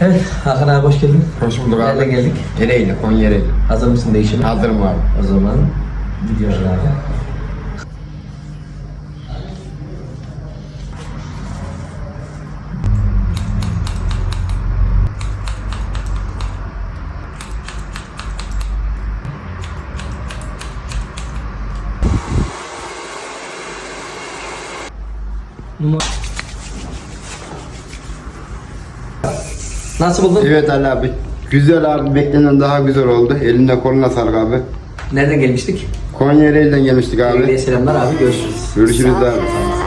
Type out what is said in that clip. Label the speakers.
Speaker 1: Evet Hakan abi hoş geldin.
Speaker 2: Hoş bulduk abi.
Speaker 1: Nereden geldik?
Speaker 2: Ereğli, Konya Ereğli.
Speaker 1: Hazır mısın değişime?
Speaker 2: Hazırım abi.
Speaker 1: O zaman gidiyoruz abi. Numara... Nasıl buldun?
Speaker 2: Evet Ali abi. Güzel abi. Beklenen daha güzel oldu. Elinde koluna sağlık abi.
Speaker 1: Nereden gelmiştik?
Speaker 2: Konya Ereğli'den gelmiştik abi.
Speaker 1: selamlar abi görüşürüz.
Speaker 2: Görüşürüz abi.